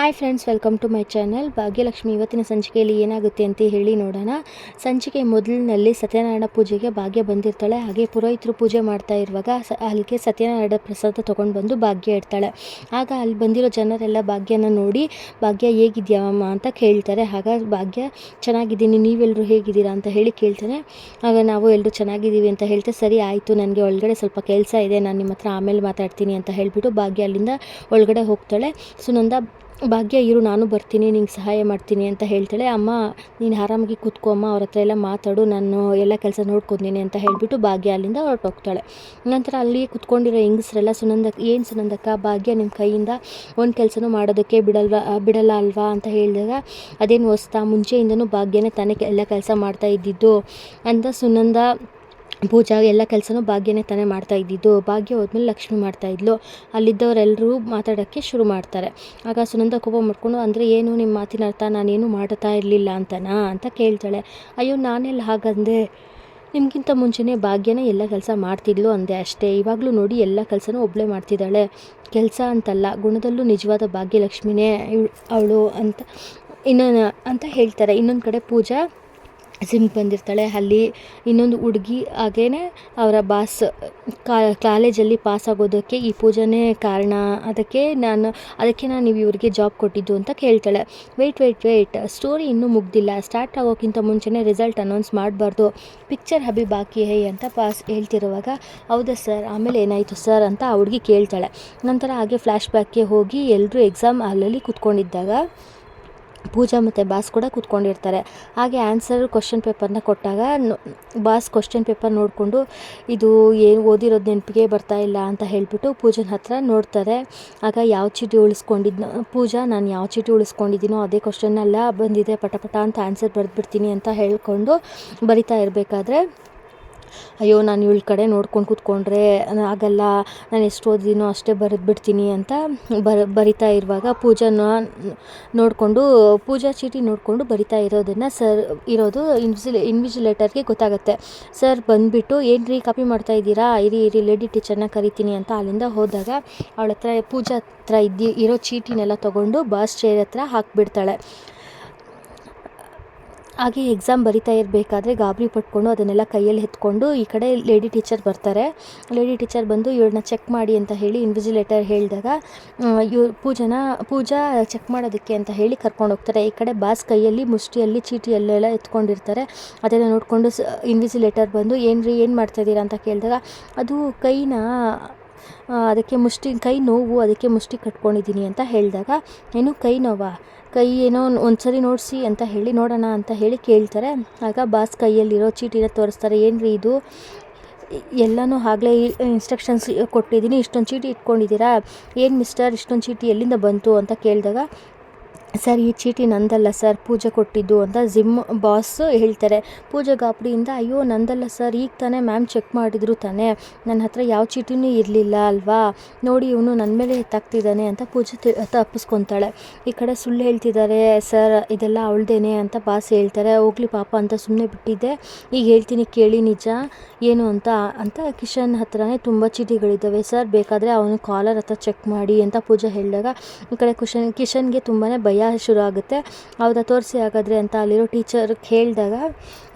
Hi friends welcome to my channel Bhagyalakshmi ಇವತ್ತಿನ ಸಂಚಿಕೆಯಲ್ಲಿ ಏನಾಗುತ್ತೆ ಅಂತ ಹೇಳಿ ನೋಡೋಣ. ಸಂಚಿಕೆ ಮೊದಲಿನಲ್ಲಿ ಸತ್ಯನಾರಾಯಣ ಪೂಜೆಗೆ ಭಾಗ್ಯ ಬಂದಿರ್ತಾಳೆ. ಹಾಗೆ ಪುರೋಹಿತರು ಪೂಜೆ ಮಾಡ್ತಾ ಇರುವಾಗ ಸ ಅಲ್ಲಿಗೆ ಸತ್ಯನಾರಾಯಣ ಪ್ರಸಾದ ತೊಗೊಂಡು ಬಂದು ಭಾಗ್ಯ ಇಡ್ತಾಳೆ. ಆಗ ಅಲ್ಲಿ ಬಂದಿರೋ ಜನರೆಲ್ಲ ಭಾಗ್ಯನ ನೋಡಿ, ಭಾಗ್ಯ ಹೇಗಿದ್ಯಾ ಅಮ್ಮ ಅಂತ ಕೇಳ್ತಾರೆ. ಆಗ ಭಾಗ್ಯ, ಚೆನ್ನಾಗಿದ್ದೀನಿ. ನೀವೆಲ್ಲರೂ ಹೇಗಿದ್ದೀರಾ? ಅಂತ ಹೇಳಿ ಕೇಳ್ತಾರೆ. ಆಗ ನಾವು ಎಲ್ಲರೂ ಚೆನ್ನಾಗಿದ್ದೀವಿ ಅಂತ ಹೇಳ್ತಾರೆ ಸರಿ, ಆಯಿತು. ನನಗೆ ಒಳಗಡೆ ಸ್ವಲ್ಪ ಕೆಲಸ ಇದೆ. ನಾನು ನಿಮ್ಮ ಹತ್ರ ಆಮೇಲೆ ಮಾತಾಡ್ತೀನಿ ಅಂತ ಹೇಳಿಬಿಟ್ಟು ಭಾಗ್ಯ ಅಲ್ಲಿಂದ ಒಳಗಡೆ ಹೋಗ್ತಾಳೆ. ಸುನಂದ ಭಾಗ್ಯ, ಇರು, ನಾನು ಬರ್ತೀನಿ, ನಿಂಗೆ ಸಹಾಯ ಮಾಡ್ತೀನಿ ಅಂತ ಹೇಳ್ತಾಳೆ. ಅಮ್ಮ, ನೀನು ಆರಾಮಾಗಿ ಕೂತ್ಕೋ, ಅಮ್ಮ, ಅವ್ರ ಹತ್ರ ಎಲ್ಲ ಮಾತಾಡು, ನಾನು ಎಲ್ಲ ಕೆಲಸ ನೋಡ್ಕೊತೀನಿ ಅಂತ ಹೇಳಿಬಿಟ್ಟು ಭಾಗ್ಯ ಅಲ್ಲಿಂದ ಹೊರಟೋಗ್ತಾಳೆ ನಂತರ ಅಲ್ಲಿ ಕುತ್ಕೊಂಡಿರೋ ಹೆಂಗಸ್ರೆಲ್ಲ, ಸುನಂದ, ಏನು ಸುನಂದಕ್ಕ, ಭಾಗ್ಯ ನಿಮ್ಮ ಕೈಯಿಂದ ಒಂದು ಕೆಲಸನೂ ಮಾಡೋದಕ್ಕೆ ಬಿಡಲ್ವಾ, ಬಿಡಲ್ಲ ಅಲ್ವಾ ಅಂತ ಹೇಳಿದಾಗ, ಅದೇನು ಹೊಸ್ತಾ, ಮುಂಚೆಯಿಂದನೂ ಭಾಗ್ಯನೇ ತಾನೇ ಎಲ್ಲ ಕೆಲಸ ಮಾಡ್ತಾ ಇದ್ದಿದ್ದು ಅಂತ ಸುನಂದ ಪೂಜಾ ಎಲ್ಲ ಕೆಲಸನೂ ಭಾಗ್ಯನೇ ತಾನೇ ಮಾಡ್ತಾ ಇದ್ದಿದ್ದು. ಭಾಗ್ಯ ಹೋದ್ಮೇಲೆ ಲಕ್ಷ್ಮಿ ಮಾಡ್ತಾ ಇದ್ಲು. ಅಲ್ಲಿದ್ದವರೆಲ್ಲರೂ ಮಾತಾಡೋಕ್ಕೆ ಶುರು ಮಾಡ್ತಾರೆ. ಆಗ ಸುನಂದ ಕೋಪ ಮಾಡ್ಕೊಂಡು, ಅಂದರೆ ಏನು ನಿಮ್ಮ ಮಾತಿನ ಅರ್ಥ? ನಾನೇನು ಮಾಡ್ತಾ ಇರಲಿಲ್ಲ ಅಂತನಾ? ಅಂತ ಕೇಳ್ತಾಳೆ. ಅಯ್ಯೋ, ನಾನೆಲ್ಲ ಹಾಗಂದೆ ನಿಮಗಿಂತ ಮುಂಚೆನೇ ಭಾಗ್ಯನೇ ಎಲ್ಲ ಕೆಲಸ ಮಾಡ್ತಿದ್ಲು ಅಂದೆ ಅಷ್ಟೇ. ಇವಾಗಲೂ ನೋಡಿ ಎಲ್ಲ ಕೆಲಸನೂ ಒಬ್ಬಳೇ ಮಾಡ್ತಿದ್ದಾಳೆ. ಕೆಲಸ ಅಂತಲ್ಲ, ಗುಣದಲ್ಲೂ ನಿಜವಾದ ಭಾಗ್ಯಲಕ್ಷ್ಮಿನೇ ಅವಳು ಅಂತ ಇನ್ನೊಂದು ಅಂತ ಹೇಳ್ತಾರೆ. ಇನ್ನೊಂದು ಕಡೆ ಪೂಜಾ ಜಿಮ್ಗೆ ಬಂದಿರ್ತಾಳೆ. ಅಲ್ಲಿ ಇನ್ನೊಂದು ಹುಡುಗಿ ಹಾಗೇ ಅವರ ಬಾಸ್ ಕಾಲೇಜಲ್ಲಿ ಪಾಸ್ ಆಗೋದಕ್ಕೆ ಈ ಪೂಜೆನೇ ಕಾರಣ. ಅದಕ್ಕೆ ನಾನು ಅದಕ್ಕೆ ನಾನು ನೀವು ಇವರಿಗೆ ಜಾಬ್ ಕೊಟ್ಟಿದ್ದು ಅಂತ ಕೇಳ್ತಾಳೆ. ವೆಯ್ಟ್ ವೆಯ್ಟ್ ವೆಯ್ಟ್ ಸ್ಟೋರಿ ಇನ್ನೂ ಮುಗ್ದಿಲ್ಲ. ಸ್ಟಾರ್ಟ್ ಆಗೋಕ್ಕಿಂತ ಮುಂಚೆನೇ ರಿಸಲ್ಟ್ ಅನೌನ್ಸ್ ಮಾಡಬಾರ್ದು. ಪಿಕ್ಚರ್ ಹಬಿ ಬಾಕಿ ಹೇ ಅಂತ ಪಾಸ್ ಹೇಳ್ತಿರುವಾಗ, ಹೌದಾ ಸರ್ ಆಮೇಲೆ ಏನಾಯಿತು ಸರ್ ಅಂತ ಆ ಹುಡುಗಿ ಕೇಳ್ತಾಳೆ. ನಂತರ ಹಾಗೆ ಫ್ಲ್ಯಾಶ್ ಬ್ಯಾಕ್ಗೆ ಹೋಗಿ ಎಲ್ಲರೂ ಎಕ್ಸಾಮ್ ಹಾಲಲ್ಲಿ ಕೂತ್ಕೊಂಡಿದ್ದಾಗ ಪೂಜಾ ಮತ್ತು ಬಾಸ್ ಕೂಡ ಕೂತ್ಕೊಂಡಿರ್ತಾರೆ. ಹಾಗೆ ಆನ್ಸರ್ ಕ್ವಶನ್ ಪೇಪರ್ನ ಕೊಟ್ಟಾಗ ಬಾಸ್ ಕ್ವಶನ್ ಪೇಪರ್ ನೋಡಿಕೊಂಡು ಇದು ಏನು ಓದಿರೋದು ನೆನಪಿಗೆ ಬರ್ತಾ ಇಲ್ಲ ಅಂತ ಹೇಳಿಬಿಟ್ಟು ಪೂಜನ ಹತ್ರ ನೋಡ್ತಾರೆ. ಆಗ ಯಾವ ಚೀಟಿ ಉಳಿಸ್ಕೊಂಡಿದ್ನ, ಪೂಜಾ ನಾನು ಯಾವ ಚೀಟಿ ಉಳಿಸ್ಕೊಂಡಿದ್ದೀನೋ ಅದೇ ಕ್ವಶನ್ನೆಲ್ಲ ಬಂದಿದೆ ಪಟ ಅಂತ ಆನ್ಸರ್ ಬರೆದ್ಬಿಡ್ತೀನಿ ಅಂತ ಹೇಳ್ಕೊಂಡು ಬರಿತಾ ಇರಬೇಕಾದ್ರೆ ಅಯ್ಯೋ, ನಾನು ಇವಳ ಕಡೆ ನೋಡ್ಕೊಂಡು ಕೂತ್ಕೊಂಡ್ರೆ ಆಗಲ್ಲ. ನಾನು ಎಷ್ಟು ಓದಿದೀನೋ ಅಷ್ಟೇ ಬರೆದು ಬಿಡ್ತೀನಿ ಅಂತ ಬರ ಬರಿತಾ ಇರುವಾಗ ಪೂಜಾನ ನೋಡಿಕೊಂಡು, ಪೂಜಾ ಚೀಟಿ ನೋಡಿಕೊಂಡು ಬರಿತಾ ಇರೋದನ್ನು ಸರ್ ಇರೋದು ಇನ್ವಿಜಿಲ್, ಇನ್ವಿಜಿಲೇಟರ್ಗೆ ಗೊತ್ತಾಗುತ್ತೆ. ಸರ್, ಬಂದುಬಿಟ್ಟು ಏನು ರೀ ಕಾಪಿ ಮಾಡ್ತಾ ಇದ್ದೀರಾ? ಇರಿ ಇರಿ, ಲೇಡಿ ಟೀಚರ್ನ ಕರಿತೀನಿ ಅಂತ ಅಲ್ಲಿಂದ ಹೋದಾಗ ಅವಳ ಹತ್ರ ಪೂಜಾ ಹತ್ರ ಇದ್ದಿ ಇರೋ ಚೀಟಿನೆಲ್ಲ ತೊಗೊಂಡು ಬಾಸ್ ಚೇರ್ ಹತ್ರ ಹಾಕಿಬಿಡ್ತಾಳೆ. ಹಾಗೆ ಎಕ್ಸಾಮ್ ಬರಿತಾ ಇರಬೇಕಾದ್ರೆ ಗಾಬರಿ ಪಟ್ಕೊಂಡು ಅದನ್ನೆಲ್ಲ ಕೈಯಲ್ಲಿ ಎತ್ಕೊಂಡು ಈ ಕಡೆ ಲೇಡಿ ಟೀಚರ್ ಬರ್ತಾರೆ. ಲೇಡಿ ಟೀಚರ್ ಬಂದು ಇವ್ರನ್ನ ಚೆಕ್ ಮಾಡಿ ಅಂತ ಹೇಳಿ ಇನ್ವಿಜಿಲೇಟರ್ ಹೇಳಿದಾಗ ಇವ್ರು ಪೂಜನ, ಪೂಜಾ ಚೆಕ್ ಮಾಡೋದಕ್ಕೆ ಅಂತ ಹೇಳಿ ಕರ್ಕೊಂಡು ಹೋಗ್ತಾರೆ. ಈ ಕಡೆ ಬಾಸ್ ಕೈಯಲ್ಲಿ, ಮುಷ್ಟಿಯಲ್ಲಿ, ಚೀಟಿಯಲ್ಲೆಲ್ಲ ಎತ್ಕೊಂಡಿರ್ತಾರೆ. ಅದೆಲ್ಲ ನೋಡಿಕೊಂಡು ಸ್ ಇನ್ವಿಜಿಲೇಟರ್ ಬಂದು ಏನು ರೀ ಏನು ಮಾಡ್ತಾಯಿದ್ದೀರಾ ಅಂತ ಕೇಳಿದಾಗ, ಅದು ಕೈನ ಅದಕ್ಕೆ ಮುಷ್ಟಿ, ಕೈ ನೋವು, ಅದಕ್ಕೆ ಮುಷ್ಟಿ ಕಟ್ಕೊಂಡಿದ್ದೀನಿ ಅಂತ ಹೇಳಿದಾಗ, ಏನು ಕೈ ನೋವಾ? ಕೈ ಏನೋ ಒಂದ್ಸರಿ ನೋಡಿಸಿ ಅಂತ ಹೇಳಿ ನೋಡೋಣ ಅಂತ ಹೇಳಿ ಕೇಳ್ತಾರೆ. ಆಗ ಬಾಸ್ ಕೈಯಲ್ಲಿರೋ ಚೀಟಿನ ತೋರಿಸ್ತಾರೆ. ಏನು ರೀ ಇದು? ಎಲ್ಲನೂ ಆಗಲೇ ಇನ್ಸ್ಟ್ರಕ್ಷನ್ಸ್ ಕೊಟ್ಟಿದ್ದೀನಿ. ಇಷ್ಟೊಂದು ಚೀಟಿ ಇಟ್ಕೊಂಡಿದ್ದೀರಾ? ಏನು ಮಿಸ್ಟರ್ ಇಷ್ಟೊಂದು ಚೀಟಿ ಎಲ್ಲಿಂದ ಬಂತು? ಅಂತ ಕೇಳಿದಾಗ ಸರ್, ಈ ಚೀಟಿ ನಂದಲ್ಲ ಸರ್, ಪೂಜೆ ಕೊಟ್ಟಿದ್ದು ಅಂತ ಜಿಮ್ ಬಾಸ್ ಹೇಳ್ತಾರೆ. ಪೂಜೆ ಗಾಬರಿಯಿಂದ ಅಯ್ಯೋ, ನಂದಲ್ಲ ಸರ್, ಈಗ ತಾನೇ ಮ್ಯಾಮ್ ಚೆಕ್ ಮಾಡಿದ್ರು ತಾನೇ. ನನ್ನ ಹತ್ರ ಯಾವ ಚೀಟಿನೂ ಇರಲಿಲ್ಲ ಅಲ್ವಾ? ನೋಡಿ, ಇವನು ನನ್ನ ಮೇಲೆ ಎತ್ತಾಗ್ತಿದ್ದಾನೆ ಅಂತ ಪೂಜೆ ತಪ್ಪಿಸ್ಕೊತಾಳೆ. ಈ ಕಡೆ ಸುಳ್ಳು ಹೇಳ್ತಿದ್ದಾರೆ, ಸರ್, ಇದೆಲ್ಲ ಅವಳ್ದೇನೆ ಅಂತ ಬಾಸ್ ಹೇಳ್ತಾರೆ. ಹೋಗ್ಲಿ ಪಾಪ ಅಂತ ಸುಮ್ಮನೆ ಬಿಟ್ಟಿದ್ದೆ. ಈಗ ಹೇಳ್ತೀನಿ ಕೇಳಿ ನಿಜ, ಏನು ಅಂತ ಅಂತ ಕಿಶನ್ ಹತ್ರನೇ ತುಂಬ ಚೀಟಿಗಳಿದ್ದಾವೆ ಸರ್. ಬೇಕಾದರೆ ಅವನು ಕಾಲರ್ ಹತ್ರ ಚೆಕ್ ಮಾಡಿ ಅಂತ ಪೂಜೆ ಹೇಳಿದಾಗ, ಈ ಕಡೆ ಕುಶನ್, ಕಿಶನ್ಗೆ ತುಂಬಾ ಭಯ ಶುರು ಆಗುತ್ತೆ ಹೌದಾ, ತೋರಿಸಿ ಹಾಗಾದರೆ ಅಂತ ಅಲ್ಲಿರೋ ಟೀಚರ್ ಕೇಳಿದಾಗ,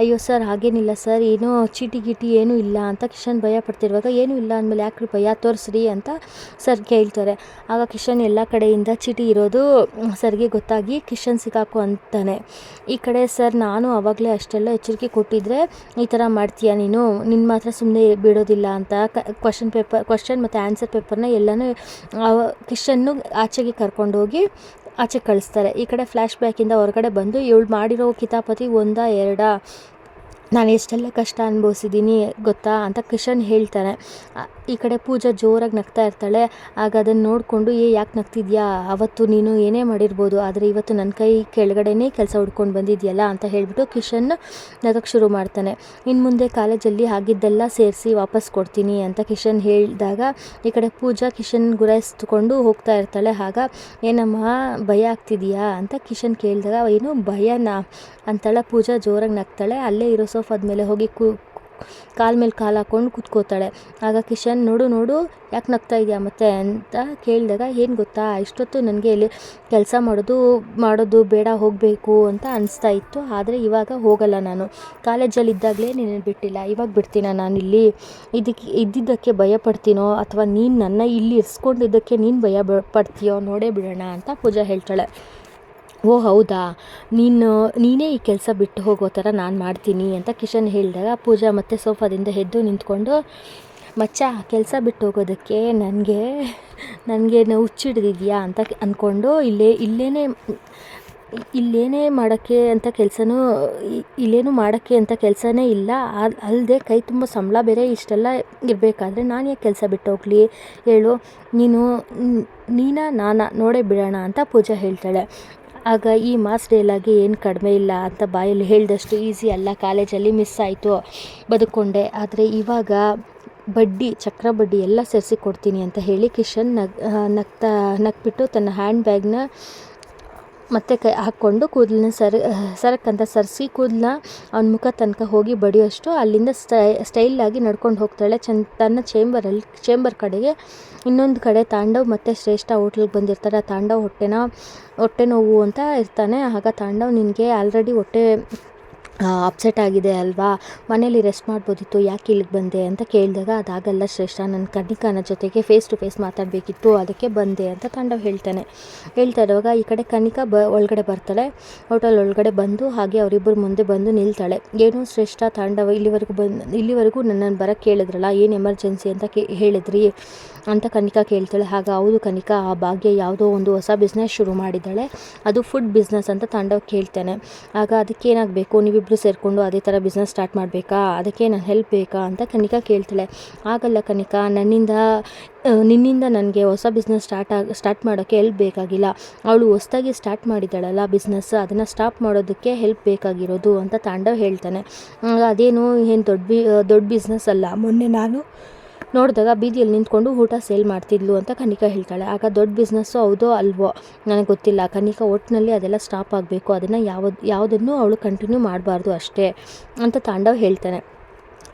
ಅಯ್ಯೋ ಸರ್, ಹಾಗೇನಿಲ್ಲ ಸರ್, ಏನೂ ಚೀಟಿ ಗೀಟಿ ಏನೂ ಇಲ್ಲ ಅಂತ ಕಿಶನ್ ಭಯ ಪಡ್ತಿರುವಾಗ, ಏನೂ ಇಲ್ಲ ಅಂದಮೇಲೆ ಯಾಕ್ರಿ ಭಯ? ತೋರಿಸ್ರಿ ಅಂತ ಸರ್ ಕೇಳ್ತಾರೆ. ಆಗ ಕಿಶನ್ ಎಲ್ಲ ಕಡೆಯಿಂದ ಚೀಟಿ ಇರೋದು ಸರ್ಗೆ ಗೊತ್ತಾಗಿ ಕಿಶನ್ ಸಿಕ್ಕಾಕು ಅಂತಾನೆ. ಈ ಕಡೆ ಸರ್, ನಾನು ಆವಾಗಲೇ ಅಷ್ಟೆಲ್ಲ ಎಚ್ಚರಿಕೆ ಕೊಟ್ಟಿದ್ರೆ, ಈ ಥರ ಮಾಡ್ತೀಯ ನೀನು? ನಿನ್ನ ಮಾತ್ರ ಸುಮ್ಮನೆ ಬಿಡೋದಿಲ್ಲ ಅಂತ ಕ್ವಶನ್ ಪೇಪರ್ ಕ್ವಶನ್ ಮತ್ತು ಆನ್ಸರ್ ಪೇಪರ್ನ ಎಲ್ಲನೂ ಕಿಶನ್ನು ಆಚೆಗೆ ಕರ್ಕೊಂಡೋಗಿ ಆಚೆ ಕಳಿಸ್ತಾರೆ. ಈ ಕಡೆ ಫ್ಲ್ಯಾಶ್ ಬ್ಯಾಕಿಂದ ಹೊರಗಡೆ ಬಂದು ಇವಳು ಮಾಡಿರೋ ಕಿತಾಪತಿ ಒಂದ, ಎರಡ. ನಾನು ಎಷ್ಟೆಲ್ಲ ಕಷ್ಟ ಅನುಭವಿಸಿದ್ದೀನಿ ಗೊತ್ತಾ ಅಂತ ಕಿಶನ್ ಹೇಳ್ತಾನೆ. ಈ ಕಡೆ ಪೂಜಾ ಜೋರಾಗಿ ನಗ್ತಾ ಇರ್ತಾಳೆ. ಆಗ ಅದನ್ನು ನೋಡಿಕೊಂಡು, ಏ, ಯಾಕೆ ನಗ್ತಿದ್ಯಾ? ಅವತ್ತು ನೀನು ಏನೇ ಮಾಡಿರ್ಬೋದು, ಆದರೆ ಇವತ್ತು ನನ್ನ ಕೈ ಕೆಳಗಡೆನೇ ಕೆಲಸ ಹುಡ್ಕೊಂಡು ಬಂದಿದೆಯಲ್ಲ ಅಂತ ಹೇಳಿಬಿಟ್ಟು ಕಿಶನ್ ನಗಕ್ಕೆ ಶುರು ಮಾಡ್ತಾನೆ. ಇನ್ನು ಮುಂದೆ ಕಾಲೇಜಲ್ಲಿ ಆಗಿದ್ದೆಲ್ಲ ಸೇರಿಸಿ ವಾಪಸ್ ಕೊಡ್ತೀನಿ ಅಂತ ಕಿಶನ್ ಹೇಳಿದಾಗ, ಈ ಕಡೆ ಪೂಜಾ ಕಿಶನ್ ಗುರಾಯಿಸ್ಕೊಂಡು ಹೋಗ್ತಾ ಇರ್ತಾಳೆ. ಆಗ, ಏನಮ್ಮ, ಭಯ ಆಗ್ತಿದೆಯಾ? ಅಂತ ಕಿಶನ್ ಕೇಳಿದಾಗ, ಏನು ಭಯನಾ? ಅಂತಾಳೆ ಪೂಜಾ ಜೋರಾಗಿ ನಗ್ತಾಳೆ. ಅಲ್ಲೇ ಇರೋ ಸೋಫಾದ ಮೇಲೆ ಹೋಗಿ ಕೂ ಕಾಲ ಮೇಲೆ ಕಾಲು ಹಾಕ್ಕೊಂಡು ಕುತ್ಕೋತಾಳೆ. ಆಗ ಕಿಶನ್, ನೋಡು ನೋಡು, ಯಾಕೆ ನಗ್ತಾ ಇದೆಯಾ ಮತ್ತೆ? ಅಂತ ಕೇಳಿದಾಗ, ಏನು ಗೊತ್ತಾ, ಇಷ್ಟೊತ್ತು ನನಗೆ ಇಲ್ಲಿ ಕೆಲಸ ಮಾಡೋದು ಮಾಡೋದು ಬೇಡ, ಹೋಗಬೇಕು ಅಂತ ಅನಿಸ್ತಾ ಇತ್ತು. ಆದರೆ ಇವಾಗ ಹೋಗಲ್ಲ ನಾನು. ಕಾಲೇಜಲ್ಲಿ ಇದ್ದಾಗಲೇ ನೀನು ಬಿಟ್ಟಿಲ್ಲ. ಇವಾಗ ಬಿಡ್ತೀನ ನಾನು ಇಲ್ಲಿ? ಇದಕ್ಕೆ ಇದ್ದಿದ್ದಕ್ಕೆ ಭಯ ಪಡ್ತೀನೋ? ಅಥವಾ ನೀನು ನನ್ನ ಇಲ್ಲಿ ಇರಿಸ್ಕೊಂಡಿದ್ದಕ್ಕೆ ನೀನು ಭಯ ಪಡ್ತೀಯೋ? ನೋಡೇ ಬಿಡೋಣ, ಅಂತ ಪೂಜಾ ಹೇಳ್ತಾಳೆ. ಓ, ಹೌದಾ? ನೀನು, ನೀನೇ ಈ ಕೆಲಸ ಬಿಟ್ಟು ಹೋಗೋ ಥರ ನಾನು ಮಾಡ್ತೀನಿ ಅಂತ ಕಿಶನ್ ಹೇಳಿದಾಗ ಪೂಜಾ ಮತ್ತೆ ಸೋಫಾದಿಂದ ಎದ್ದು ನಿಂತ್ಕೊಂಡು, ಮಚ್ಚ, ಕೆಲಸ ಬಿಟ್ಟು ಹೋಗೋದಕ್ಕೆ ನನಗೆ ನನಗೆ ಹುಚ್ಚಿಡ್ದಿದ್ಯಾ ಅಂತ ಅಂದ್ಕೊಂಡು ಇಲ್ಲೇ, ಇಲ್ಲೇನೇ ಇಲ್ಲೇನೇ ಮಾಡೋಕ್ಕೆ ಅಂತ ಕೆಲಸನೂ, ಇಲ್ಲೇನು ಮಾಡೋಕ್ಕೆ ಅಂತ ಕೆಲಸನೇ ಇಲ್ಲ. ಅಲ್ಲದೆ ಕೈ ತುಂಬ ಸಂಬಳ ಬೇರೆ, ಇಷ್ಟೆಲ್ಲ ಇರಬೇಕಾದ್ರೆ ನಾನು ಯಾಕೆ ಕೆಲಸ ಬಿಟ್ಟು ಹೋಗಲಿ? ಹೇಳು. ನೀನು, ನೀನಾ ನಾನಾ ನೋಡೇ ಬಿಡೋಣ ಅಂತ ಪೂಜಾ ಹೇಳ್ತಾಳೆ. ಆಗ ಈ ಮಾಸ್ ಡೇಲಾಗಿ ಏನು ಕಡಿಮೆ ಇಲ್ಲ ಅಂತ ಬಾಯಲ್ಲಿ ಹೇಳಿದಷ್ಟು ಈಸಿ ಅಲ್ಲ. ಕಾಲೇಜಲ್ಲಿ ಮಿಸ್ ಆಯಿತು ಬದುಕೊಂಡೆ. ಆದರೆ ಇವಾಗ ಬಡ್ಡಿ, ಚಕ್ರ ಬಡ್ಡಿ ಎಲ್ಲ ಸೇರಿಸಿ ಕೊಡ್ತೀನಿ ಅಂತ ಹೇಳಿ ಕಿಶನ್ ನಗ್ ನಗ್ತಾ, ನಗ್ಬಿಟ್ಟು ತನ್ನ ಹ್ಯಾಂಡ್ ಬ್ಯಾಗ್ನ ಮತ್ತೆ ಕೈ ಹಾಕ್ಕೊಂಡು ಕೂದಲನ್ನ ಸರ್ ಸರಕ್ಕಂತ ಸರಿಸಿ ಕೂದಲನ್ನ ಅವ್ನ ಮುಖ ತನಕ ಹೋಗಿ ಬಡಿಯೋಷ್ಟು ಅಲ್ಲಿಂದ ಸ್ಟೈ ಸ್ಟೈಲಾಗಿ ನಡ್ಕೊಂಡು ಹೋಗ್ತಾಳೆ. ಚನ್, ತನ್ನ ಚೇಂಬರಲ್ಲಿ ಚೇಂಬರ್ ಕಡೆಗೆ ಇನ್ನೊಂದು ಕಡೆ ತಾಂಡವ್ ಮತ್ತು ಶ್ರೇಷ್ಠ ಹೋಟ್ಲಿಗೆ ಬಂದಿರ್ತಾರೆ. ಆ ತಾಂಡವ್ ಹೊಟ್ಟೆನ, ಹೊಟ್ಟೆ ನೋವು ಅಂತ ಇರ್ತಾನೆ. ಆಗ ತಾಂಡವ್ ನಿನಗೆ ಆಲ್ರೆಡಿ ಹೊಟ್ಟೆ ಅಪ್ಸೆಟ್ ಆಗಿದೆ ಅಲ್ವಾ? ಮನೇಲಿ ರೆಸ್ಟ್ ಮಾಡ್ಬೋದಿತ್ತು, ಯಾಕೆ ಇಲ್ಲಿಗೆ ಬಂದೆ ಅಂತ ಕೇಳಿದಾಗ ಅದಾಗಲ್ಲ ಶ್ರೇಷ್ಠ ನನ್ನ ಕನಿಕನ ಜೊತೆಗೆ ಫೇಸ್ ಟು ಫೇಸ್ ಮಾತಾಡಬೇಕಿತ್ತು, ಅದಕ್ಕೆ ಬಂದೆ ಅಂತ ತಾಂಡವ್ ಹೇಳ್ತಾನೆ. ಹೇಳ್ತಾ ಇರುವಾಗ ಈ ಕಡೆ ಕನಿಕಾ ಬ, ಒಳಗಡೆ ಬರ್ತಾಳೆ. ಹೋಟೆಲ್ ಒಳಗಡೆ ಬಂದು ಹಾಗೆ ಅವರಿಬ್ಬರು ಮುಂದೆ ಬಂದು ನಿಲ್ತಾಳೆ. ಏನು ಶ್ರೇಷ್ಠ, ತಾಂಡವ, ಇಲ್ಲಿವರೆಗೂ ಬಂದು, ಇಲ್ಲಿವರೆಗೂ ನನ್ನನ್ನು ಬರೋಕ್ಕೆ ಕೇಳಿದ್ರಲ್ಲ, ಏನು ಎಮರ್ಜೆನ್ಸಿ ಅಂತ ಕೇ, ಹೇಳಿದ್ರಿ? ಅಂತ ಕನಿಕಾ ಕೇಳ್ತಾಳೆ. ಆಗ ಹೌದು ಕನಿಕಾ, ಆ ಭಾಗ್ಯ ಯಾವುದೋ ಒಂದು ಹೊಸ ಬಿಸ್ನೆಸ್ ಶುರು ಮಾಡಿದ್ದಾಳೆ. ಅದು ಫುಡ್ ಬಿಸ್ನೆಸ್ ಅಂತ ತಾಂಡವ್ ಕೇಳ್ತಾನೆ. ಆಗ ಅದಕ್ಕೆ ಏನಾಗಬೇಕು? ನೀವಿಬ್ಬರು ಸೇರಿಕೊಂಡು ಅದೇ ಥರ ಬಿಸ್ನೆಸ್ ಸ್ಟಾರ್ಟ್ ಮಾಡಬೇಕಾ? ಅದಕ್ಕೆ ನಾನು ಹೆಲ್ಪ್ ಬೇಕಾ ಅಂತ ಕನಿಕಾ ಕೇಳ್ತಾಳೆ. ಆಗಲ್ಲ ಕನಿಕಾ, ನನ್ನಿಂದ ನಿನ್ನಿಂದ ನನಗೆ ಹೊಸ ಬಿಸ್ನೆಸ್ ಸ್ಟಾರ್ಟ್ ಆಗಿ ಸ್ಟಾರ್ಟ್ ಮಾಡೋಕ್ಕೆ ಹೆಲ್ಪ್ ಬೇಕಾಗಿಲ್ಲ. ಅವಳು ಹೊಸದಾಗಿ ಸ್ಟಾರ್ಟ್ ಮಾಡಿದ್ದಾಳಲ್ಲ ಬಿಸ್ನೆಸ್ ಅದನ್ನು ಸ್ಟಾಪ್ ಮಾಡೋದಕ್ಕೆ ಹೆಲ್ಪ್ ಬೇಕಾಗಿರೋದು ಅಂತ ತಾಂಡವ್ ಹೇಳ್ತಾನೆ. ಅದೇನು ಏನು ದೊಡ್ಡ ಬಿ ದೊಡ್ಡ ಬಿಸ್ನೆಸ್ ಅಲ್ಲ. ಮೊನ್ನೆ ನಾನು ನೋಡಿದಾಗ ಬೀದಿಯಲ್ಲಿ ನಿಂತ್ಕೊಂಡು ಊಟ ಸೇಲ್ ಮಾಡ್ತಿದ್ಲು ಅಂತ ಕನಿಕಾ ಹೇಳ್ತಾಳೆ. ಆಗ ದೊಡ್ಡ ಬಿಸ್ನೆಸ್ಸು ಹೌದೋ ಅಲ್ವೋ? ನನಗೆ ಗೊತ್ತಿಲ್ಲ. ಕನಿಕಾ ಒಟ್ಟಿನಲ್ಲಿ ಅದೆಲ್ಲ ಸ್ಟಾಪ್ ಆಗಬೇಕು. ಅದನ್ನು ಯಾವ್ದು, ಯಾವುದನ್ನು ಅವಳು ಕಂಟಿನ್ಯೂ ಮಾಡಬಾರ್ದು ಅಷ್ಟೇ ಅಂತ ತಾಂಡವ್ ಹೇಳ್ತಾನೆ.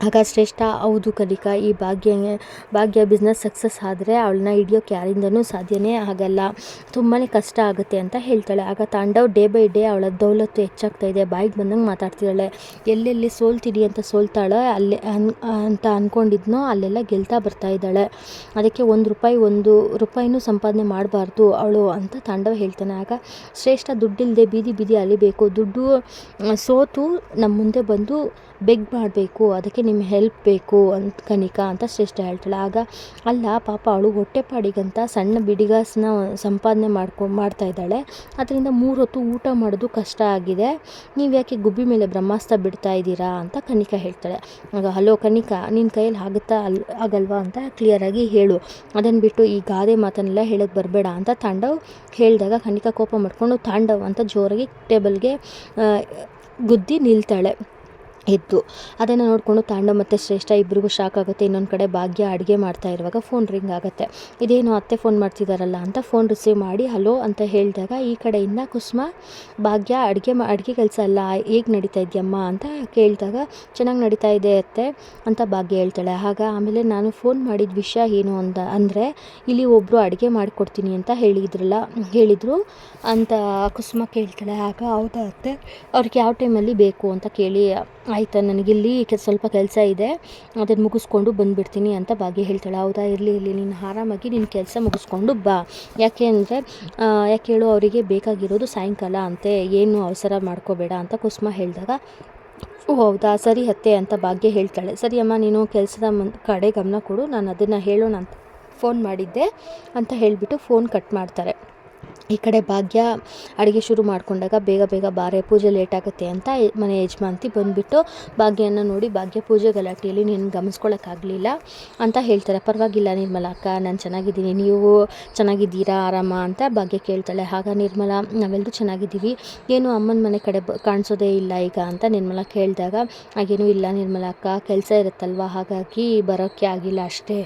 ಆಗ ಶ್ರೇಷ್ಠ, ಹೌದು ಕಲಿಕಾ, ಈ ಭಾಗ್ಯ ಭಾಗ್ಯ ಬಿಸ್ನೆಸ್ ಸಕ್ಸಸ್ ಆದರೆ ಅವಳನ್ನ ಹಿಡಿಯೋಕೆ ಯಾರಿಂದನೂ ಸಾಧ್ಯನೇ ಆಗಲ್ಲ. ತುಂಬಾ ಕಷ್ಟ ಆಗುತ್ತೆ ಅಂತ ಹೇಳ್ತಾಳೆ. ಆಗ ತಾಂಡವ್ ಡೇ ಬೈ ಡೇ ಅವಳ ದೌಲತ್ತು ಹೆಚ್ಚಾಗ್ತಾ ಇದೆ. ಬಾಯಿಗೆ ಬಂದಂಗೆ ಮಾತಾಡ್ತಿದ್ದಾಳೆ. ಎಲ್ಲೆಲ್ಲಿ ಸೋಲ್ತಿಡಿ ಅಂತ ಸೋಲ್ತಾಳೆ, ಅಲ್ಲೇ ಅಂತ ಅಂದ್ಕೊಂಡಿದ್ನೋ ಅಲ್ಲೆಲ್ಲ ಗೆಲ್ತಾ ಬರ್ತಾ ಇದ್ದಾಳೆ. ಅದಕ್ಕೆ ಒಂದು ರೂಪಾಯಿ, ಒಂದು ರೂಪಾಯಿನೂ ಸಂಪಾದನೆ ಮಾಡಬಾರ್ದು ಅವಳು ಅಂತ ತಾಂಡವ್ ಹೇಳ್ತಾನೆ. ಆಗ ಶ್ರೇಷ್ಠ ದುಡ್ಡಿಲ್ಲದೆ ಬೀದಿ ಬೀದಿ ಅಲಿಬೇಕು. ದುಡ್ಡು, ಸೋತು ನಮ್ಮ ಮುಂದೆ ಬಂದು ಬೆಗ್ ಮಾಡಬೇಕು. ಅದಕ್ಕೆ ನಿಮ್ಮ ಹೆಲ್ಪ್ ಬೇಕು ಅಂತ ಕನಿಕಾ ಅಂತ ಶ್ರೇಷ್ಠ ಹೇಳ್ತಾಳೆ. ಆಗ ಅಲ್ಲ, ಪಾಪ ಅವಳು ಹೊಟ್ಟೆಪಾಡಿಗಂತ ಸಣ್ಣ ಬಿಡಿಗಾಸನ್ನ ಸಂಪಾದನೆ ಮಾಡ್ಕೊ, ಮಾಡ್ತಾ ಇದ್ದಾಳೆ. ಅದರಿಂದ ಮೂರು ಹೊತ್ತು ಊಟ ಮಾಡೋದು ಕಷ್ಟ ಆಗಿದೆ. ನೀವು ಯಾಕೆ ಗುಬ್ಬಿ ಮೇಲೆ ಬ್ರಹ್ಮಾಸ್ತ್ರ ಬಿಡ್ತಾ ಇದ್ದೀರಾ ಅಂತ ಕನಿಕಾ ಹೇಳ್ತಾಳೆ. ಆಗ, ಹಲೋ ಕನಿಕಾ ನಿನ್ನ ಕೈಯಲ್ಲಿ ಆಗುತ್ತಾ ಅಲ್, ಆಗಲ್ವಾ ಅಂತ ಕ್ಲಿಯರಾಗಿ ಹೇಳು. ಅದನ್ನು ಬಿಟ್ಟು ಈ ಗಾದೆ ಮಾತನ್ನೆಲ್ಲ ಹೇಳಕ್ಕೆ ಬರಬೇಡ ಅಂತ ತಾಂಡವ್ ಹೇಳಿದಾಗ ಕನಿಕಾ ಕೋಪ ಮಾಡಿಕೊಂಡು ತಾಂಡವ್ ಅಂತ ಜೋರಾಗಿ ಟೇಬಲ್ಗೆ ಗುದ್ದಿ ನಿಲ್ತಾಳೆ. ಎದ್ದು ಅದನ್ನು ನೋಡಿಕೊಂಡು ತಾಂಡ ಮತ್ತು ಶ್ರೇಷ್ಠ ಇಬ್ಬರಿಗೂ ಶಾಕ್ ಆಗುತ್ತೆ. ಇನ್ನೊಂದು ಕಡೆ ಭಾಗ್ಯ ಅಡುಗೆ ಮಾಡ್ತಾ ಇರುವಾಗ ಫೋನ್ ರಿಂಗ್ ಆಗುತ್ತೆ. ಇದೇನು ಅತ್ತೆ ಫೋನ್ ಮಾಡ್ತಿದ್ದಾರಲ್ಲ ಅಂತ ಫೋನ್ ರಿಸೀವ್ ಮಾಡಿ, ಹಲೋ ಅಂತ ಹೇಳಿದಾಗ ಈ ಕಡೆಯಿಂದ, ಕುಸುಮ, ಭಾಗ್ಯ, ಅಡುಗೆ ಮಾ, ಅಡುಗೆ ಕೆಲಸ ಅಲ್ಲ, ಹೇಗೆ ನಡೀತಾ ಇದೆಯಮ್ಮ? ಅಂತ ಕೇಳಿದಾಗ, ಚೆನ್ನಾಗಿ ನಡೀತಾ ಇದೆ ಅತ್ತೆ ಅಂತ ಭಾಗ್ಯ ಹೇಳ್ತಾಳೆ. ಆಗ ಆಮೇಲೆ, ನಾನು ಫೋನ್ ಮಾಡಿದ ವಿಷಯ ಏನು ಅಂತ ಅಂದರೆ ಇಲ್ಲಿ ಒಬ್ಬರು ಅಡುಗೆ ಮಾಡಿಕೊಡ್ತೀನಿ ಅಂತ ಹೇಳಿದ್ರಲ್ಲ, ಹೇಳಿದರು ಅಂತ ಕುಸುಮ ಕೇಳ್ತಾಳೆ. ಆಗ, ಹೌದಾ ಅತ್ತೆ, ಅವ್ರಿಗೆ ಯಾವ ಟೈಮಲ್ಲಿ ಬೇಕು? ಅಂತ ಕೇಳಿ ಆಯಿತಾ, ನನಗಿಲ್ಲಿ ಕೆ, ಸ್ವಲ್ಪ ಕೆಲಸ ಇದೆ. ಅದನ್ನು ಮುಗಿಸ್ಕೊಂಡು ಬಂದುಬಿಡ್ತೀನಿ ಅಂತ ಭಾಗ್ಯ ಹೇಳ್ತಾಳೆ. ಹೌದಾ, ಇರಲಿ ಇರಲಿ, ನೀನು ಆರಾಮಾಗಿ ನಿನ್ನ ಕೆಲಸ ಮುಗಿಸ್ಕೊಂಡು ಬಾ. ಯಾಕೆ ಅಂದರೆ ಯಾಕೆ ಹೇಳು, ಅವರಿಗೆ ಬೇಕಾಗಿರೋದು ಸಾಯಂಕಾಲ ಅಂತೆ. ಏನು ಅವಸರ ಮಾಡ್ಕೋಬೇಡ ಅಂತ ಕುಸುಮ ಹೇಳಿದಾಗ, ಓ, ಹೌದಾ, ಸರಿ ಅತ್ತೆ ಅಂತ ಭಾಗ್ಯ ಹೇಳ್ತಾಳೆ. ಸರಿ ಅಮ್ಮ, ನೀನು ಕೆಲಸದ ಕಡೆ ಗಮನ ಕೊಡು, ನಾನು ಅದನ್ನು ಹೇಳೋಣ ಅಂತ ಫೋನ್ ಮಾಡಿದ್ದೆ ಅಂತ ಹೇಳಿಬಿಟ್ಟು ಫೋನ್ ಕಟ್ ಮಾಡ್ತಾರೆ. ಈ ಕಡೆ ಭಾಗ್ಯ ಅಡುಗೆ ಶುರು ಮಾಡಿಕೊಂಡಾಗ ಬೇಗ ಬೇಗ ಬಾರೆ ಪೂಜೆ ಲೇಟ್ ಆಗುತ್ತೆ ಅಂತ ಮನೆ ಯಜಮಾನ್ತಿ ಬಂದುಬಿಟ್ಟು ಭಾಗ್ಯನ ನೋಡಿ ಭಾಗ್ಯ ಪೂಜೆ ಗಲಾಟೆಯಲ್ಲಿ ನೀನು ಗಮನಿಸ್ಕೊಳ್ಳೋಕ್ಕಾಗಲಿಲ್ಲ ಅಂತ ಹೇಳ್ತಾರೆ. ಪರವಾಗಿಲ್ಲ ನಿರ್ಮಲ ಅಕ್ಕ, ನಾನು ಚೆನ್ನಾಗಿದ್ದೀನಿ. ನೀವು ಚೆನ್ನಾಗಿದ್ದೀರಾ, ಆರಾಮ ಅಂತ ಭಾಗ್ಯ ಕೇಳ್ತಾಳೆ. ಆಗ ನಿರ್ಮಲ ನಾವೆಲ್ಲರೂ ಚೆನ್ನಾಗಿದ್ದೀವಿ. ಏನು ಅಮ್ಮನ ಮನೆ ಕಡೆ ಕಾಣಿಸೋದೇ ಇಲ್ಲ ಈಗ ಅಂತ ನಿರ್ಮಲ ಕೇಳಿದಾಗ, ಹಾಗೇನೂ ಇಲ್ಲ ನಿರ್ಮಲ ಅಕ್ಕ, ಕೆಲಸ ಇರುತ್ತಲ್ವ? ಹಾಗಾಗಿ ಬರೋಕ್ಕೆ ಆಗಿಲ್ಲ ಅಷ್ಟೇ.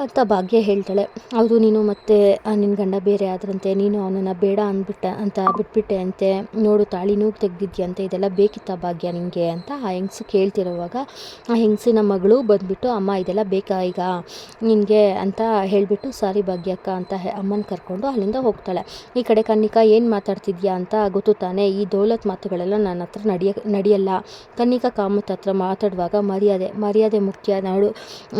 ಅಂತ ಭಾಗ್ಯ ಹೇಳ್ತಾಳೆ. ಹೌದು, ನೀನು ಮತ್ತೆ ನಿನ್ನ ಗಂಡ ಬೇರೆ ಆದ್ರಂತೆ. ನೀನು ಅವನನ್ನು ಬೇಡ ಅಂದ್ಬಿಟ್ಟ, ಅಂತ ಬಿಟ್ಬಿಟ್ಟೆ ಅಂತೆ. ನೋಡು, ತಾಳಿನೂ ತೆಗ್ದಿದ್ಯಂತೆ ಇದೆಲ್ಲ ಬೇಕಿತ್ತ ಭಾಗ್ಯ ನಿನಗೆ ಅಂತ ಆ ಹೆಂಗಸು ಕೇಳ್ತಿರುವಾಗ, ಆ ಹೆಂಗಸಿನ ಮಗಳು ಬಂದುಬಿಟ್ಟು, ಅಮ್ಮ, ಇದೆಲ್ಲ ಬೇಕಾ ಈಗ? ನಿನಗೆ ಅಂತ ಹೇಳಿಬಿಟ್ಟು, ಸಾರಿ ಭಾಗ್ಯಕ್ಕ ಅಂತ ಅಮ್ಮನ ಕರ್ಕೊಂಡು ಅಲ್ಲಿಂದ ಹೋಗ್ತಾಳೆ. ಈ ಕಡೆ ಕನ್ನಿಕಾ ಏನು ಮಾತಾಡ್ತಿದ್ಯಾ ಅಂತ ಗೊತ್ತು ತಾನೇ. ಈ ದೌಲತ್ ಮಾತುಗಳೆಲ್ಲ ನನ್ನ ಹತ್ರ ನಡೆಯ, ನಡೆಯಲ್ಲ. ಕನ್ನಿಕಾ ಕಾಮತ್ ಹತ್ರ ಮಾತಾಡುವಾಗ, ಮರ್ಯಾದೆ ಮರ್ಯಾದೆ ಮುಖ್ಯ, ನೋಡು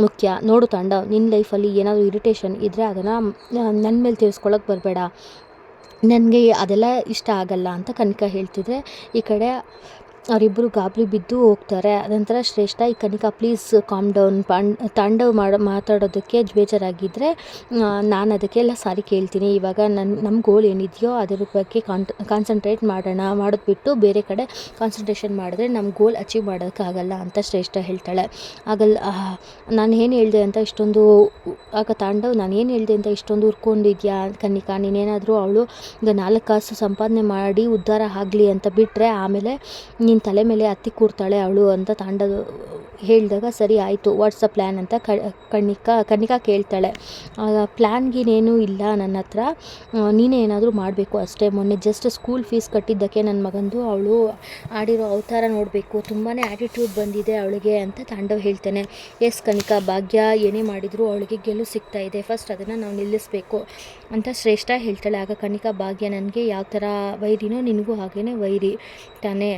ಮುಖ್ಯ. ನೋಡು ತಾಂಡವ್ ನಿನ್ನ ಲೈಫಲ್ಲಿ ಏನಾದರೂ ಇರಿಟೇಷನ್ ಇದ್ದರೆ ಅದನ್ನು ನನ್ನ ಮೇಲೆ ತಿರ್ಸ್ಕೊಳ್ಳೋಕೆ ಬರಬೇಡ. ನನಗೆ ಅದೆಲ್ಲ ಇಷ್ಟ ಆಗಲ್ಲ ಅಂತ ಕನಕ ಹೇಳ್ತಿದ್ರೆ ಈ ಕಡೆ ಅವರಿಬ್ಬರು ಗಾಬರಿ ಬಿದ್ದು ಹೋಗ್ತಾರೆ. ಅದಂತರ ಶ್ರೇಷ್ಠ, ಈ ಕನಿಕಾ ಪ್ಲೀಸ್ ಕಾಮ್ ಡೌನ್ ಪಾಂಡ್, ತಾಂಡವ್ ಮಾಡೋ, ಮಾತಾಡೋದಕ್ಕೆ ಬೇಜಾರಾಗಿದ್ದರೆ ನಾನು ಅದಕ್ಕೆಲ್ಲ ಸಾರಿ ಕೇಳ್ತೀನಿ. ಇವಾಗ ನನ್ನ ನಮ್ಮ ಗೋಲ್ ಏನಿದೆಯೋ ಅದರ ಬಗ್ಗೆ ಕಾನ್ ಕಾನ್ಸಂಟ್ರೇಟ್ ಮಾಡೋಣ. ಮಾಡೋದು ಬಿಟ್ಟು ಬೇರೆ ಕಡೆ ಕಾನ್ಸಂಟ್ರೇಷನ್ ಮಾಡಿದ್ರೆ ನಮ್ಮ ಗೋಲ್ ಅಚೀವ್ ಮಾಡೋಕ್ಕಾಗಲ್ಲ, ಅಂತ ಶ್ರೇಷ್ಠ ಹೇಳ್ತಾಳೆ. ಆಗಲ್ಲ ನಾನು ಏನು ಹೇಳಿದೆ ಅಂತ ಇಷ್ಟೊಂದು ಆಗ ತಾಂಡವ್, ನಾನು ಏನು ಹೇಳಿದೆ ಅಂತ ಇಷ್ಟೊಂದು ಉರ್ಕೊಂಡಿದ್ಯಾ ಕನಿಕಾ? ನೀನೇನಾದರೂ ಅವಳು ಈಗ ನಾಲ್ಕು ಕಾಸು ಸಂಪಾದನೆ ಮಾಡಿ ಉದ್ಧಾರ ಆಗಲಿ ಅಂತ ಬಿಟ್ಟರೆ ಆಮೇಲೆ ನಿನ್ನ ತಲೆ ಮೇಲೆ ಹತ್ತಿ ಕೂರ್ತಾಳೆ ಅವಳು ಅಂತ ತಾಂಡದ ಹೇಳಿದಾಗ ಸರಿ ಆಯಿತು ವಾಟ್ಸ್ ಪ್ಲ್ಯಾನ್ ಅಂತ ಕಣ್ಣಿಕಾ ಕಣ್ಣಿಕಾ ಕೇಳ್ತಾಳೆ. ಪ್ಲ್ಯಾನ್ ಗೀನೇನೂ ಇಲ್ಲ ನನ್ನ ಹತ್ರ. ನೀನೇ ಏನಾದರೂ ಮಾಡಬೇಕು ಅಷ್ಟೇ. ಮೊನ್ನೆ ಜಸ್ಟ್ ಸ್ಕೂಲ್ ಫೀಸ್ ಕಟ್ಟಿದ್ದಕ್ಕೆ ನನ್ನ ಮಗಂದು ಅವಳು ಆಡಿರೋ ಅವತಾರ ನೋಡಬೇಕು ತುಂಬಾ ಆ್ಯಟಿಟ್ಯೂಡ್ ಬಂದಿದೆ ಅವಳಿಗೆ ಅಂತ ತಾಂಡವ್ ಹೇಳ್ತಾನೆ. ಎಸ್ ಕಣಿಕಾ ಭಾಗ್ಯ, ಏನೇ ಮಾಡಿದರೂ ಅವಳಿಗೆ ಗೆಲುವು ಸಿಗ್ತಾ ಇದೆ. ಫಸ್ಟ್ ಅದನ್ನು ನಾವು ನಿಲ್ಲಿಸಬೇಕು ಅಂತ ಶ್ರೇಷ್ಠ ಹೇಳ್ತಾಳೆ. ಆಗ ಕಣಿಕಾ ಭಾಗ್ಯ, ನನಗೆ ಯಾವ ಥರ ವೈರಿನೋ ನಿನಗೂ ಹಾಗೇ ವೈರಿ ತಾನೇ.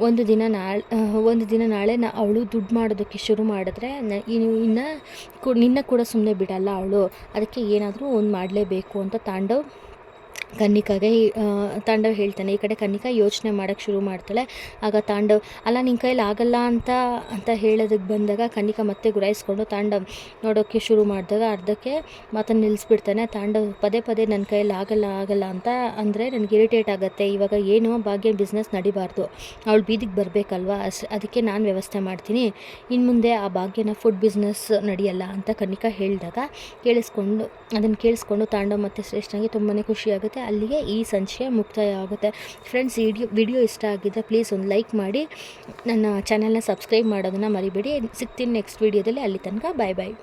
ಒಂದು ದಿನ ನಾಳೆ ಒಂದು ದಿನ ನಾಳೆ ನಾ ಅವಳು ದುಡ್ಡು ಮಾಡೋದಕ್ಕೆ ಶುರು ಮಾಡಿದ್ರೆ ಇನ್ನು ನಿನ್ನ ಕೂಡ ಸುಮ್ಮನೆ ಬಿಡಲ್ಲ ಅವಳು. ಅದಕ್ಕೆ ಏನಾದರೂ ಒಂದು ಮಾಡಲೇಬೇಕು ಅಂತ ತಾಂಡವ್ ಕನ್ನಿಕಾಗೆ ತಾಂಡವ್ ಹೇಳ್ತಾನೆ, ಈ ಕಡೆ ಕನ್ನಿಕಾ ಯೋಚನೆ ಮಾಡೋಕ್ಕೆ ಶುರು ಮಾಡ್ತಾಳೆ. ಆಗ ತಾಂಡವ್, ಅಲ್ಲ ನಿನ್ನ ಕೈಲಿ ಆಗಲ್ಲ ಅಂತ ಅಂತ ಹೇಳೋದಕ್ಕೆ ಬಂದಾಗ ಕನ್ನಿಕಾ ಮತ್ತೆ ಗುರಾಯಿಸ್ಕೊಂಡು ತಾಂಡವ್ ನೋಡೋಕ್ಕೆ ಶುರು ಮಾಡಿದಾಗ ಅರ್ಧಕ್ಕೆ ಮಾತನ್ನು ನಿಲ್ಲಿಸ್ಬಿಡ್ತಾನೆ ತಾಂಡವ್, ಪದೇ ಪದೇ ನನ್ನ ಕೈಯಲ್ಲಿ ಆಗಲ್ಲ ಆಗಲ್ಲ ಅಂತ ಅಂದರೆ ನನಗೆ ಇರಿಟೇಟ್ ಆಗುತ್ತೆ. ಇವಾಗ ಏನು ಭಾಗ್ಯ ಬಿಸ್ನೆಸ್ ನಡಿಬಾರ್ದು. ಅವಳು ಬೀದಿಗೆ ಬರಬೇಕಲ್ವಾ? ಅಸ್, ಅದಕ್ಕೆ ನಾನು ವ್ಯವಸ್ಥೆ ಮಾಡ್ತೀನಿ. ಇನ್ನು ಮುಂದೆ ಆ ಭಾಗ್ಯನ ಫುಡ್ ಬಿಸ್ನೆಸ್ ನಡೆಯಲ್ಲ ಅಂತ ಕನ್ನಿಕಾ ಹೇಳಿದಾಗ ಕೇಳಿಸ್ಕೊಂಡು, ಅದನ್ನು ಕೇಳಿಸ್ಕೊಂಡು ತಾಂಡವ್ ಮತ್ತು ಶ್ರೇಷ್ಠನಿಗೆ ತುಂಬಾ ಖುಷಿಯಾಗುತ್ತೆ ಅಲ್ಲಿಗೆ ಈ ಸಂಚಿಕೆ ಮುಕ್ತಾಯ ಆಗುತ್ತೆ ಫ್ರೆಂಡ್ಸ್ ವಿಡಿಯೋ ವಿಡಿಯೋ ಇಷ್ಟ ಆಗಿದ್ದರೆ ಪ್ಲೀಸ್ ಒಂದು ಲೈಕ್ ಮಾಡಿ. ನನ್ನ ಚಾನಲ್ನ ಸಬ್ಸ್ಕ್ರೈಬ್ ಮಾಡೋದನ್ನು ಮರಿಬೇಡಿ. ಸಿಗ್ತೀನಿ ನೆಕ್ಸ್ಟ್ ವೀಡಿಯೋದಲ್ಲಿ ಅಲ್ಲಿ ತನಕ ಬಾಯ್ ಬಾಯ್